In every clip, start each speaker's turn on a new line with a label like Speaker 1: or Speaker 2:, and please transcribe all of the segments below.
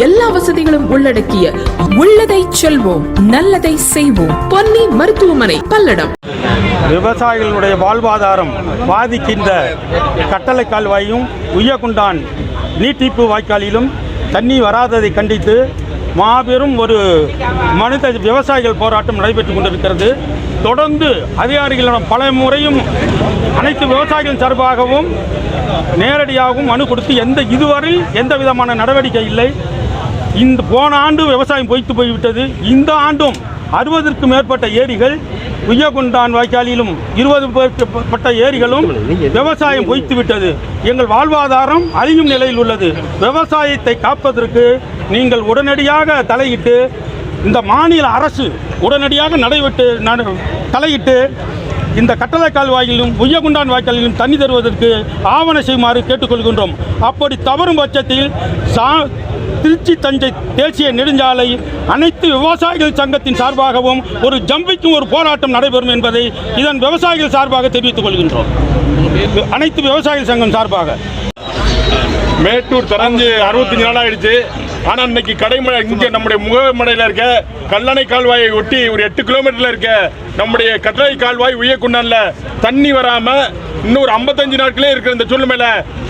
Speaker 1: எல்லா வசதிகளும் உள்ளடக்கிய உள்ளதை செல்வோம் நல்லதை செய்வோம். பொன்னி மருத்துவமனை பல்லடம்.
Speaker 2: விவசாயிகளுடைய வாழ்வாதாரம் பாதிக்கின்ற கட்டளை கால்வாயும் உய்யகுண்டான் நீட்டிப்பு வாய்க்காலிலும் தண்ணி வராததை கண்டித்து மாபெரும் ஒரு மனித விவசாயிகள் போராட்டம் நடைபெற்றுக் கொண்டிருக்கிறது. தொடர்ந்து அதிகாரிகளிடம் பல முறையும் அனைத்து விவசாயிகள் சார்பாகவும் நேரடியாகவும் மனு கொடுத்து எந்த இதுவரை எந்த விதமான நடவடிக்கை இல்லை. இந்த போன ஆண்டு விவசாயம் பொய்த்து போய்விட்டது. இந்த ஆண்டும் அறுபதற்கும் மேற்பட்ட ஏரிகள் உய்யகுண்டான் வாய்க்காலிலும் இருபது பட்ட ஏரிகளும் விவசாயம் பொய்த்து விட்டது. எங்கள் வாழ்வாதாரம் அழியும் நிலையில் உள்ளது. விவசாயத்தை காப்பதற்கு நீங்கள் உடனடியாக தலையிட்டு இந்த மாநில அரசு உடனடியாக நடைபெற்று தலையிட்டு இந்த கட்டளை கால்வாயிலும் உய்யகுண்டான் வாய்க்காலிலும் தண்ணி தருவதற்கு ஆவண செய்யுமாறு கேட்டுக்கொள்கின்றோம். அப்படி தவறும் பட்சத்தில் சா திருச்சி தஞ்சை தேசிய நெடுஞ்சாலை அனைத்து விவசாயிகள் சங்கத்தின் சார்பாகவும் ஒரு ஜம்பிக்கும் ஒரு போராட்டம் நடைபெறும் என்பதை இதன் விவசாயிகள் சார்பாக தெரிவித்துக் கொள்கின்றோம். அனைத்து விவசாயிகள் சங்கம் சார்பாக.
Speaker 3: மேட்டூர் திறந்து அறுபத்தஞ்சு நாள் ஆயிடுச்சு. ஆனால் இன்னைக்கு கடைமடை இங்கே நம்முடைய முகமடையில் இருக்க கல்லணை கால்வாயை ஒட்டி ஒரு எட்டு கிலோமீட்டரில் இருக்க நம்முடைய கட்டளை கால்வாய் உயக்குண்டான்ல தண்ணி வராமல் இன்னும் ஒரு ஐம்பத்தஞ்சு நாட்களே இருக்கிற இந்த சூழ்நிலையில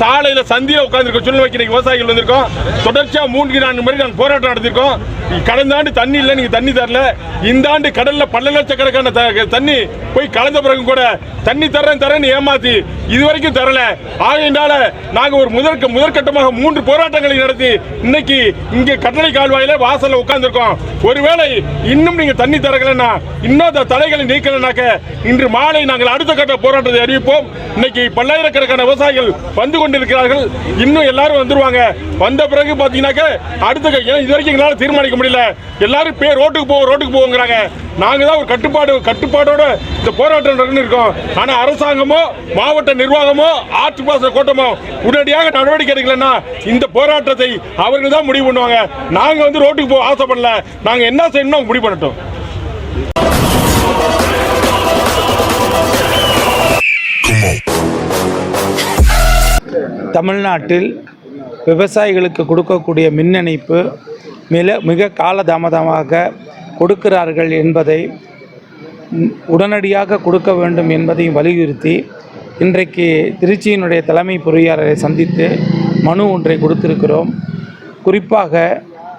Speaker 3: சாலையில சந்தியில உட்காந்துருக்க சூழ்நிலைக்கு இன்னைக்கு விவசாயிகள் வந்திருக்கோம். தொடர்ச்சியா மூன்று நான்கு முறை நாங்கள் போராட்டம் நடத்திருக்கோம் கடந்த ஆண்டு தண்ணி இல்லை நீங்க தண்ணி தரல. இந்த ஆண்டு கடல்ல பல லட்சக்கணக்கான த- தண்ணி போய் கலந்த பிறகு கூட தண்ணி தரேன் தரேன்னு ஏமாத்தி இது வரைக்கும் தரல. ஆகையினால நாங்க ஒரு முதற்க முதற்கட்டமாக மூன்று போராட்டங்களை நடத்தி இன்னைக்கு இங்க கட்டளை கால்வாயில வாசல்ல உட்கார்ந்துருக்கோம். ஒருவேளை இன்னும் நீங்க தண்ணி தரகலன்னா இன்னும் அந்த தடைகளை நீக்கலனாக்க இன்று மாலை நாங்கள் அடுத்த கட்ட போராட்டத்தை அறிவிப்போம். இன்னைக்கு பல்லாயிரக்கணக்கான விவசாயிகள் வந்து கொண்டிருக்கிறார்கள். இன்னும் எல்லாரும் வந்துருவாங்க. வந்த பிறகு பார்த்தீங்கன்னாக்கா அடுத்த ஏன் இது வரைக்கும் எங்களால் தீர்மானிக்க முடியல. எல்லாரும் பேர் ரோட்டுக்கு போவோம் ரோட்டுக்கு போவோங்கிறாங்க. நாங்கள் தான் ஒரு கட்டுப்பாடு கட்டுப்பாடோட இந்த போராட்டம் நடந்து இருக்கோம். ஆனால் அரசாங்கமோ மாவட்ட நிர்வாகமோ ஆட்சி பாச கூட்டமோ உடனடியாக நடவடிக்கை எடுக்கலன்னா இந்த போராட்டத்தை அவர்கள் தான் முடிவு பண்ணுவாங்க. நாங்கள் வந்து ரோட்டுக்கு போக ஆசைப்படல. நாங்கள் என்ன செய்யணும் முடிவு பண்ணட்டும்.
Speaker 2: தமிழ்நாட்டில் விவசாயிகளுக்கு கொடுக்கக்கூடிய மின் இணைப்பு மிக மிக காலதாமதமாக கொடுக்கிறார்கள் என்பதை உடனடியாக கொடுக்க வேண்டும் என்பதையும் வலியுறுத்தி இன்றைக்கு திருச்சியினுடைய தலைமை பொறியாளரை சந்தித்து மனு ஒன்றை கொடுத்திருக்கிறோம். குறிப்பாக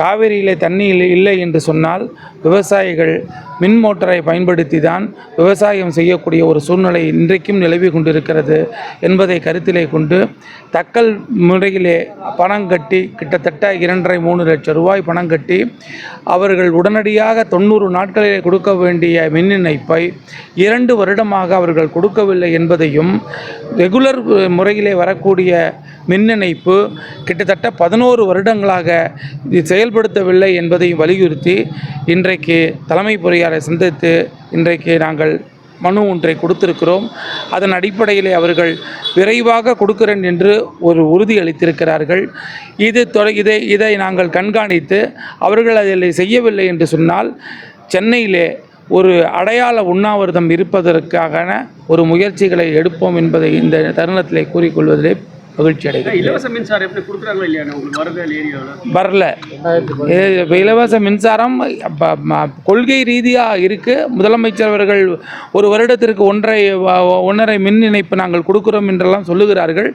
Speaker 2: காவிரியிலே தண்ணி இல்லை இல்லை என்று சொன்னால் விவசாயிகள் மின் மோட்டரை பயன்படுத்தி தான் விவசாயம் செய்யக்கூடிய ஒரு சூழ்நிலை இன்றைக்கும் நிலவி கொண்டிருக்கிறது என்பதை கருத்திலே கொண்டு தக்கல் முறையிலே பணம் கட்டி கிட்டத்தட்ட இரண்டரை மூணு லட்சம் ரூபாய் பணம் கட்டி அவர்கள் உடனடியாக தொண்ணூறு நாட்களிலே கொடுக்க வேண்டிய மின் இணைப்பை இரண்டு வருடமாக அவர்கள் கொடுக்கவில்லை என்பதையும் ரெகுலர் முறையிலே வரக்கூடிய மின் இணைப்பு கிட்டத்தட்ட பதினோரு வருடங்களாக செயல்படுத்தவில்லை என்பதையும் வலியுறுத்தி இன்றைக்கு தலைமை பொறியாளர் சந்தித்து இன்றைக்கு நாங்கள் மனு ஒன்றை கொடுத்திருக்கிறோம். அதன் அடிப்படையிலே அவர்கள் விரைவாக கொடுக்கிறேன் என்று ஒரு உறுதி அளித்திருக்கிறார்கள். இது தொட இதை இதை நாங்கள் கண்காணித்து அவர்கள் அதில் செய்யவில்லை என்று சொன்னால் சென்னையிலே ஒரு அடையாள உண்ணாவிரதம் இருப்பதற்கான ஒரு முயற்சிகளை எடுப்போம் என்பதை இந்த தருணத்திலே கூறிக்கொள்வதிலே மகிழ்ச்சி அடைகிறேன்
Speaker 4: இலவச மின்சாரம் எப்படி கொடுக்குறாங்களா இல்லையா? உங்களுக்கு வருது ஏரியாவில்
Speaker 2: வரல. இது இலவச மின்சாரம் கொள்கை ரீதியாக இருக்குது முதலமைச்சர் அவர்கள் ஒரு வருடத்திற்கு ஒன்றரை வ- ஒன்றரை மின் இணைப்பு நாங்கள் கொடுக்கிறோம் என்றெல்லாம் சொல்லுகிறார்கள்.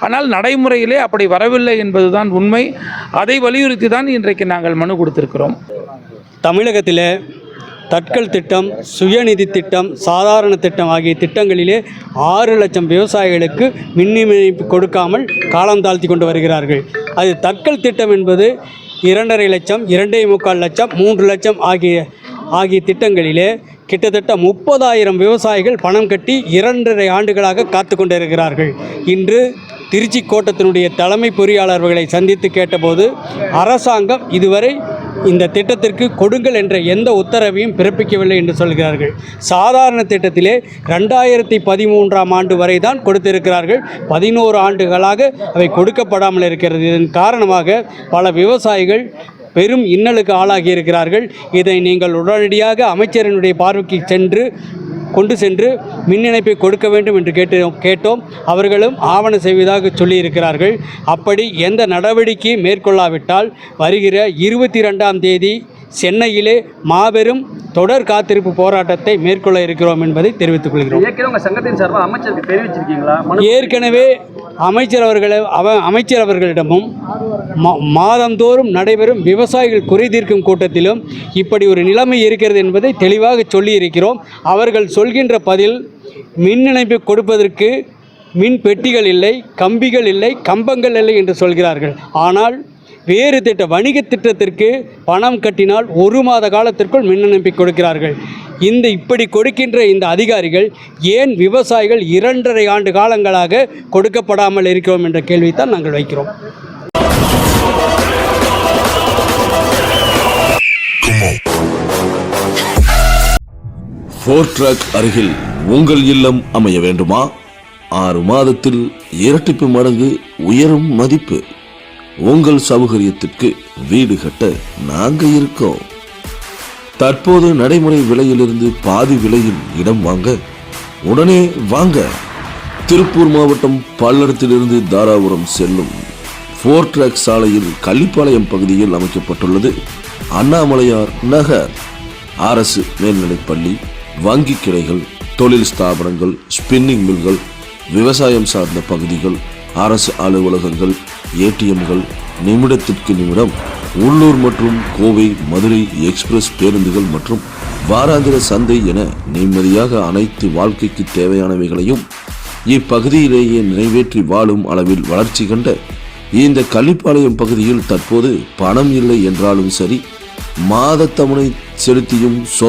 Speaker 2: ஆனால் நடைமுறையிலே அப்படி வரவில்லை என்பதுதான் உண்மை. அதை வலியுறுத்தி தான் இன்றைக்கு நாங்கள் மனு கொடுத்திருக்கிறோம்.
Speaker 5: தமிழகத்தில் தட்கல் திட்டம் சுயநிதி திட்டம் சாதாரண திட்டம் ஆகிய திட்டங்களிலே ஆறு லட்சம் விவசாயிகளுக்கு மின் இணைப்பு கொடுக்காமல் காலம் தாழ்த்தி கொண்டு வருகிறார்கள். அது தட்கல் திட்டம் என்பது இரண்டரை லட்சம் இரண்டே முக்கால் லட்சம் மூன்று லட்சம் ஆகிய ஆகிய திட்டங்களிலே கிட்டத்தட்ட முப்பதாயிரம் விவசாயிகள் பணம் கட்டி இரண்டரை ஆண்டுகளாக காத்து கொண்டிருக்கிறார்கள் இன்று திருச்சி கோட்டத்தினுடைய தலைமை பொறியாளர்களை சந்தித்து கேட்டபோது அரசாங்கம் இதுவரை இந்த திட்டத்திற்கு கொடுங்கள் என்ற எந்த உத்தரவையும் பிறப்பிக்கவில்லை என்று சொல்கிறார்கள். சாதாரண திட்டத்திலே ரெண்டாயிரத்தி பதிமூன்றாம் ஆண்டு வரை தான் கொடுத்திருக்கிறார்கள். பதினோரு ஆண்டுகளாக அவை கொடுக்கப்படாமல் இருக்கிறது. இதன் காரணமாக பல விவசாயிகள் பெரும் இன்னலுக்கு ஆளாகி இருக்கிறார்கள். இதை நீங்கள் உடனடியாக அமைச்சரினுடைய பார்வைக்கு சென்று கொண்டு சென்று மின் இணைப்பை கொடுக்க வேண்டும் என்று கேட்டு கேட்டோம். அவர்களும் ஆவணம் செய்வதாக சொல்லியிருக்கிறார்கள். அப்படி எந்த நடவடிக்கையும் மேற்கொள்ளாவிட்டால் வருகிற இருபத்தி ரெண்டாம் தேதி சென்னையிலே மாபெரும் தொடர் காத்திருப்பு போராட்டத்தை மேற்கொள்ள இருக்கிறோம் என்பதை தெரிவித்துக் கொள்கிறோம்.
Speaker 4: ஏற்கனவே
Speaker 5: அமைச்சர் அவர்களை அவ அமைச்சர் அவர்களிடமும் மாதந்தோறும் நடைபெறும் விவசாயிகள் குறை தீர்க்கும் கூட்டத்திலும் இப்படி ஒரு நிலைமை இருக்கிறது என்பதை தெளிவாக சொல்லியிருக்கிறோம். அவர்கள் சொல்கின்ற பதில் மின் இணைப்பு கொடுப்பதற்கு மின் பெட்டிகள் இல்லை கம்பிகள் இல்லை கம்பங்கள் இல்லை என்று சொல்கிறார்கள். ஆனால் வேறு திட்ட வணிக திட்டத்திற்கு பணம் கட்டினால் ஒரு மாத காலத்திற்குள் மின் இணைப்பை கொடுக்கிறார்கள். இந்த இப்படி கொடுக்கின்ற இந்த அதிகாரிகள் ஏன் விவசாயிகள் இரண்டரை ஆண்டு காலங்களாக கொடுக்கப்படாமல் இருக்கிறோம் என்ற கேள்வித்தான் நாங்கள் வைக்கிறோம்.
Speaker 6: ஃபோர் ஃபோர்ட்ராக் அருகில் உங்கள் இல்லம் அமைய வேண்டுமா? ஆறு மாதத்தில் இரட்டிப்பு மடங்கு உயரும் மதிப்பு. உங்கள் சௌகரியத்திற்கு வீடு கட்ட நாங்க இருக்கோம். தற்போது நடைமுறை விலையிலிருந்து பாதி விலையில் இடம் வாங்க உடனே வாங்க. திருப்பூர் மாவட்டம் பல்லடத்திலிருந்து தாராபுரம் செல்லும் ஃபோர் ட்ராக் சாலையில் கள்ளிப்பாளையம் பகுதியில் அமைக்கப்பட்டுள்ளது. அண்ணாமலையார் நகர். அரசு மேல்நிலைப்பள்ளி வங்கி கிளைகள் தொழில் ஸ்தாபனங்கள் ஸ்பின்னிங் மில்கள் விவசாயம் சார்ந்த பகுதிகள் அரசு அலுவலகங்கள் ஏடிஎம்கள் நிமிடத்திற்கு நிமிடம் உள்ளூர் மற்றும் கோவை மதுரை எக்ஸ்பிரஸ் பேருந்துகள் மற்றும் வாராந்திர சந்தை என நிம்மதியாக அனைத்து வாழ்க்கைக்கு தேவையானவைகளையும் இப்பகுதியிலேயே நிறைவேற்றி வாழும் அளவில் வளர்ச்சி கண்ட இந்த கள்ளிப்பாளையம் பகுதியில் தற்போது பணம் இல்லை என்றாலும் சரி மாதத்தவணை செலுத்தியும் சொ